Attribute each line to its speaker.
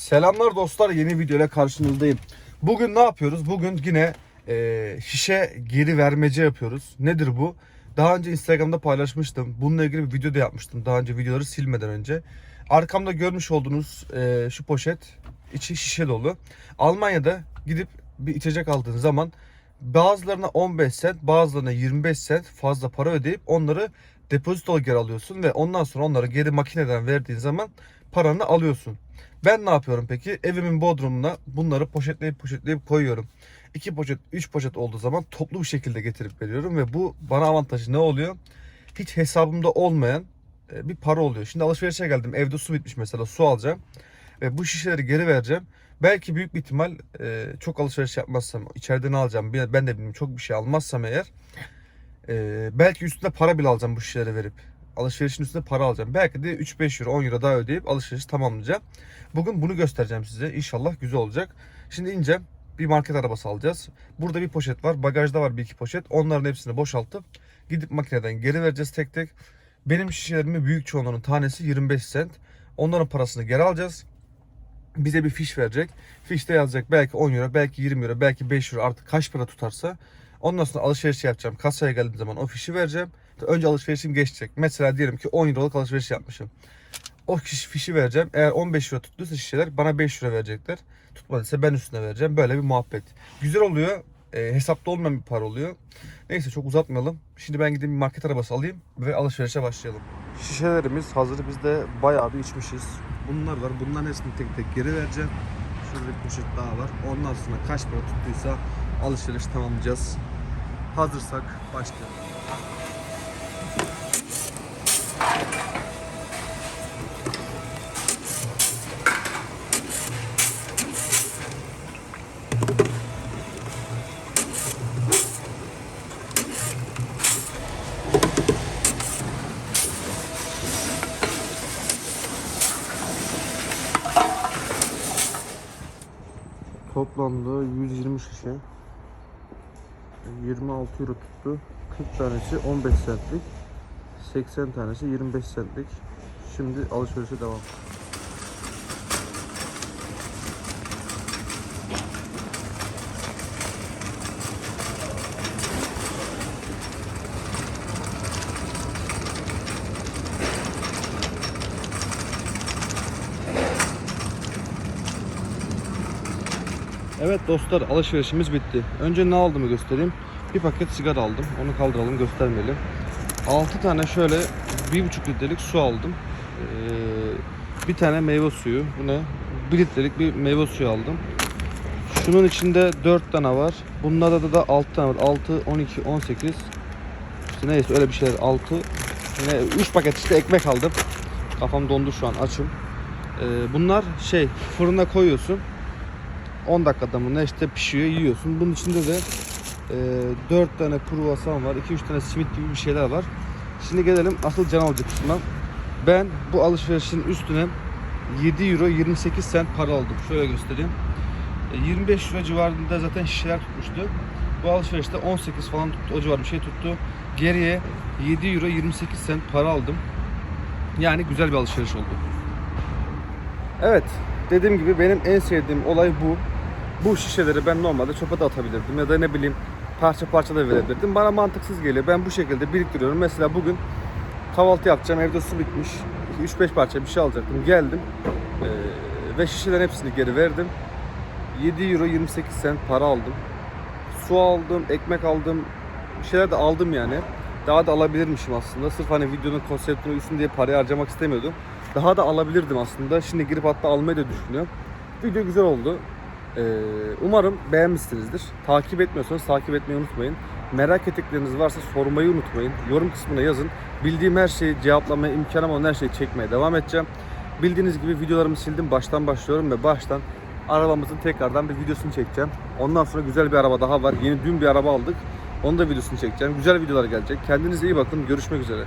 Speaker 1: Selamlar dostlar yeni video ile karşınızdayım. Bugün ne yapıyoruz? Bugün yine e, şişe geri vermece yapıyoruz. Nedir bu? Daha önce Instagram'da paylaşmıştım. Bununla ilgili bir video da yapmıştım. Daha önce videoları silmeden önce. Arkamda görmüş olduğunuz e, şu poşet içi şişe dolu. Almanya'da gidip bir içecek aldığın zaman bazılarına 15 sent bazılarına 25 sent fazla para ödeyip onları depozito geri alıyorsun ve ondan sonra onları geri makineden verdiğin zaman paranı alıyorsun. Ben ne yapıyorum peki? Evimin bodrumuna bunları poşetleyip poşetleyip koyuyorum. 2 poşet, 3 poşet olduğu zaman toplu bir şekilde getirip veriyorum ve bu bana avantajı ne oluyor? Hiç hesabımda olmayan e, bir para oluyor. Şimdi alışverişe geldim. Evde su bitmiş mesela. Su alacağım. Ve bu şişeleri geri vereceğim. Belki büyük bir ihtimal e, çok alışveriş yapmazsam, içeride ne alacağım ben de bilmiyorum. Çok bir şey almazsam eğer e, belki üstüne para bile alacağım bu şişeleri verip. Alışverişin üstüne para alacağım. Belki de 3-5 euro 10 euro daha ödeyip alışverişi tamamlayacağım. Bugün bunu göstereceğim size. İnşallah güzel olacak. Şimdi ince bir market arabası alacağız. Burada bir poşet var. Bagajda var bir iki poşet. Onların hepsini boşaltıp gidip makineden geri vereceğiz tek tek. Benim şişelerimin büyük çoğunluğunun tanesi 25 cent. Onların parasını geri alacağız. Bize bir fiş verecek. Fişte yazacak belki 10 euro, belki 20 euro, belki 5 euro artık kaç para tutarsa. Ondan sonra alışveriş yapacağım. Kasaya geldiğim zaman o fişi vereceğim. Önce alışverişim geçecek. Mesela diyelim ki 10 euroluk alışveriş yapmışım. O kişi fişi vereceğim. Eğer 15 euro tuttuysa şişeler bana 5 euro verecekler. Tutmadıysa ben üstüne vereceğim. Böyle bir muhabbet. Güzel oluyor. E, hesapta olmayan bir para oluyor. Neyse çok uzatmayalım. Şimdi ben gideyim market arabası alayım ve alışverişe başlayalım. Şişelerimiz hazır. Biz de bayağı bir içmişiz. Bunlar var. Bunların hepsini tek tek geri vereceğim. Şurada bir poşet daha var. Ondan sonra kaç para tuttuysa alışveriş tamamlayacağız. Hazırsak başlayalım. Toplamda 120 şişe. 26 euro tuttu. 40 tanesi 15 centlik. 80 tanesi 25 centlik. Şimdi alışverişe devam. Evet dostlar alışverişimiz bitti. Önce ne aldığımı göstereyim. Bir paket sigara aldım. Onu kaldıralım göstermeyelim. 6 tane şöyle 1,5 litrelik su aldım. Ee, bir tane meyve suyu. Bu ne? 1 litrelik bir meyve suyu aldım. Şunun içinde 4 tane var. Bunlarda da, da 6 tane var. 6, 12, 18. İşte neyse öyle bir şeyler 6. Yine 3 paket işte ekmek aldım. Kafam dondu şu an açım. Ee, bunlar şey fırına koyuyorsun. 10 dakikada mı ne işte pişiyor yiyorsun. Bunun içinde de e, 4 tane kruvasan var. 2-3 tane simit gibi bir şeyler var. Şimdi gelelim asıl can alıcı kısmına. Ben bu alışverişin üstüne 7 euro 28 cent para aldım. Şöyle göstereyim. E, 25 euro civarında zaten şişeler tutmuştu. Bu alışverişte 18 falan tuttu. O civar bir şey tuttu. Geriye 7 euro 28 cent para aldım. Yani güzel bir alışveriş oldu. Evet, dediğim gibi benim en sevdiğim olay bu. Bu şişeleri ben normalde çöpe de atabilirdim ya da ne bileyim parça parça da verebilirdim. Bana mantıksız geliyor. Ben bu şekilde biriktiriyorum. Mesela bugün kahvaltı yapacağım. Evde su bitmiş. 3-5 parça bir şey alacaktım. Geldim. Ee, ve şişelerin hepsini geri verdim. 7 euro 28 cent para aldım. Su aldım, ekmek aldım. Bir şeyler de aldım yani. Daha da alabilirmişim aslında. Sırf hani videonun konseptine uysun diye parayı harcamak istemiyordum. Daha da alabilirdim aslında. Şimdi girip hatta almayı da düşünüyorum. Video güzel oldu. Ee, umarım beğenmişsinizdir. Takip etmiyorsanız takip etmeyi unutmayın. Merak ettikleriniz varsa sormayı unutmayın. Yorum kısmına yazın. Bildiğim her şeyi cevaplamaya imkanım olan her şeyi çekmeye devam edeceğim. Bildiğiniz gibi videolarımı sildim. Baştan başlıyorum ve baştan arabamızın tekrardan bir videosunu çekeceğim. Ondan sonra güzel bir araba daha var. Yeni dün bir araba aldık. Onun da videosunu çekeceğim. Güzel videolar gelecek. Kendinize iyi bakın. Görüşmek üzere.